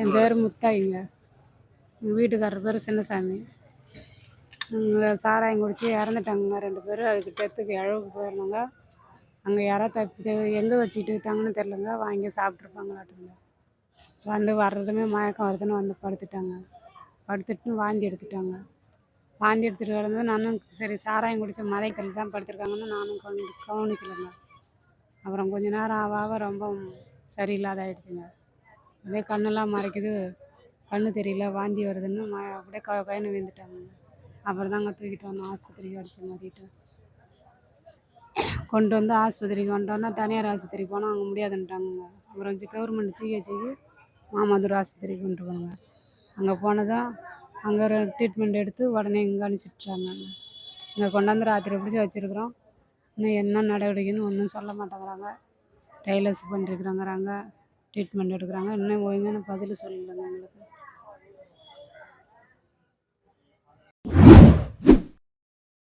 என் பேர் முத்தாயிங்க எங்கள் வீட்டுக்காரர் பேர் சின்னசாமி. சாராயம் குடிச்சு இறந்துட்டாங்க ரெண்டு பேரும் அதுக்கு டெத்துக்கு இழவுக்கு போயிருந்தாங்க. அங்கே யாரோ தப்பி எங்கே வச்சுக்கிட்டு விற்றாங்கன்னு தெரிலங்க வாங்கி சாப்பிட்ருப்பாங்களாட்டுங்க வந்து வர்றதுமே மயக்கம் வருதுன்னு வந்து படுத்துட்டாங்க. படுத்துட்டு வாந்தி எடுத்துட்டாங்க. வாந்தி எடுத்துகிட்டு கிடந்து நானும் சரி சாராயம் குடித்த மலைக்கல் தான் படுத்திருக்காங்கன்னு நானும் கவனி கவனிக்கலைங்க. அப்புறம் கொஞ்ச நேரம் ஆக ஆக ரொம்ப சரியில்லாத ஆயிடுச்சுங்க. அப்படியே கண்ணெல்லாம் மறைக்குது. கண்ணு தெரியல வாந்தி வருதுன்னு ம அப்படியே க கைன்னு விழுந்துட்டாங்க. அப்புறம் தாங்க தூக்கிட்டு வந்தோம் ஆஸ்பத்திரிக்கு அடிச்சு மாற்றிட்டு கொண்டு வந்து ஆஸ்பத்திரிக்கு கொண்டு வந்தால் தனியார் ஆஸ்பத்திரிக்கு போனால் அங்கே முடியாதுன்ட்டாங்க அப்புறம் கவர்மெண்ட் ஜிஹெச்சுக்கு மாமதுரை ஆஸ்பத்திரிக்கு கொண்டு போனாங்க. அங்கே போனதான் அங்கே ஒரு ட்ரீட்மெண்ட் எடுத்து உடனே இங்கே அனுப்பிச்சிட்றாங்க இங்கே கொண்டாந்து ராத்திரி பிடிச்சி வச்சுருக்குறோம். இன்னும் என்ன நடவடிக்கைன்னு ஒன்றும் சொல்ல மாட்டேங்கிறாங்க. டைலர்ஸ் பண்ணிருக்கிறாங்கிறாங்க ட்ரீட்மெண்ட் எடுக்கிறாங்க. இன்னும் ஒழுங்கான பதில் சொல்லலைங்க எங்களுக்கு.